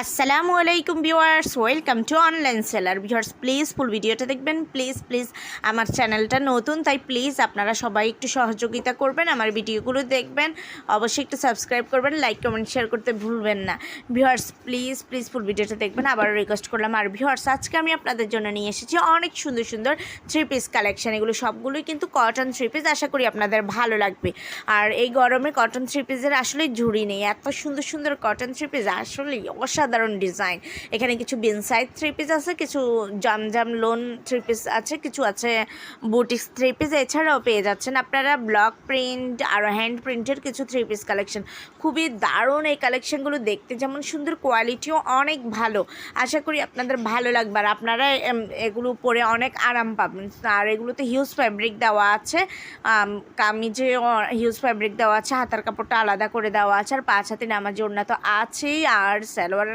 আসসালামু আলাইকুম viewers, welcome to online seller. Viewers, please full ভিডিওটা দেখবেন, প্লিজ প্লিজ আমার চ্যানেলটা নতুন, তাই প্লিজ আপনারা সবাই একটু সহযোগিতা করবেন, আমার ভিডিওগুলো দেখবেন, অবশ্যই একটু সাবস্ক্রাইব করবেন, লাইক, কমেন্ট, শেয়ার করতে ভুলবেন না। ভিউয়ার্স, প্লিজ প্লিজ ফুল ভিডিওটা দেখবেন আবার রিকোয়েস্ট করলাম। আর ভিউয়ার্স, আজকে আমি আপনাদের জন্য নিয়ে এসেছি অনেক সুন্দর সুন্দর থ্রি পিস কালেকশন এগুলো সবগুলোই কিন্তু কটন থ্রি পিস আশা করি আপনাদের ভালো লাগবে। আর এই গরমে কটন থ্রি পিসের আসলে ঝুড়ি নেই, এত সুন্দর সুন্দর কটন থ্রি পিস আসলেই অসাধারণ ডিজাইন। এখানে কিছু বিনসাইড থ্রি পিস আছে, কিছু জামজাম লোন থ্রি পিস আছে, কিছু আছে বুটিক্স থ্রি পিস এছাড়াও পেয়ে যাচ্ছেন আপনারা ব্লক প্রিন্ট আর হ্যান্ড প্রিন্টের কিছু থ্রি পিস কালেকশন খুবই দারুণ এই কালেকশনগুলো দেখতে, যেমন সুন্দর কোয়ালিটিও অনেক ভালো। আশা করি আপনাদের ভালো লাগবে আর আপনারা এগুলো পরে অনেক আরাম পাবেন। আর এগুলোতে হিউজ ফ্যাব্রিক দেওয়া আছে কামিজে হিউজ ফ্যাব্রিক দেওয়া আছে, হাতার কাপড়টা আলাদা করে দেওয়া আছে, আর পাঁচ হাতে নামাজ ওড়না তো আছেই, আর সালোয়ারের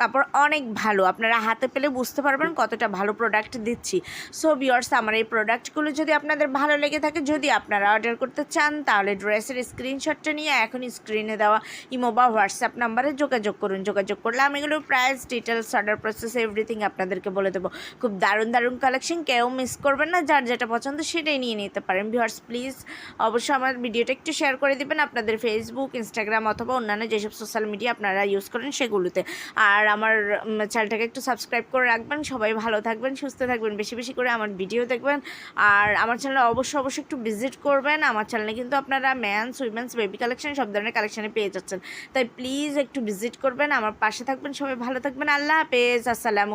কাপড় অনেক ভালো। আপনারা হাতে পেলে বুঝতে পারবেন কতটা ভালো প্রোডাক্ট দিচ্ছি। সো বিয়ার্স আমার এই প্রোডাক্টগুলো যদি আপনাদের ভালো লেগে থাকে, যদি আপনারা অর্ডার করতে চান, তাহলে ড্রেসের স্ক্রিনশটটা নিয়ে এখন স্ক্রিনে দেওয়া ইমো বা হোয়াটসঅ্যাপ নাম্বারে যোগাযোগ করুন। যোগাযোগ করলে আমি এগুলো price details order process everything আপনাদেরকে বলে দেবো। খুব দারুণ দারুণ কালেকশন কেউ মিস করবেন না, যার যেটা পছন্দ সেটাই নিয়ে নিতে পারেন। ভিউয়ার্স প্লিজ অবশ্যই আমার ভিডিওটা একটু শেয়ার করে দিবেন। আপনাদের ফেসবুক ইনস্টাগ্রাম অথবা অন্যান্য যেসব সোশ্যাল মিডিয়া আপনারা ইউজ করেন, সেগুলোতে। আর আমার চ্যানেলটাকে একটু সাবস্ক্রাইব করে রাখবেন। সবাই ভালো থাকবেন, সুস্থ থাকবেন, বেশি বেশি করে আমার ভিডিও দেখবেন। আর আমার চ্যানেলে অবশ্যই অবশ্যই একটু ভিজিট করবেন। আমার চ্যানেলে কিন্তু আপনারা ম্যানস উইমেন্স বেবি কালেকশন সব ধরনের কালেকশানে পেয়ে যাচ্ছেন। তাই প্লিজ একটু ভিজিট করবেন, আমার পাশে থাকবেন, সবাই ভালো থাকবেন। আল্লাহ হাফেজ, আসসালামু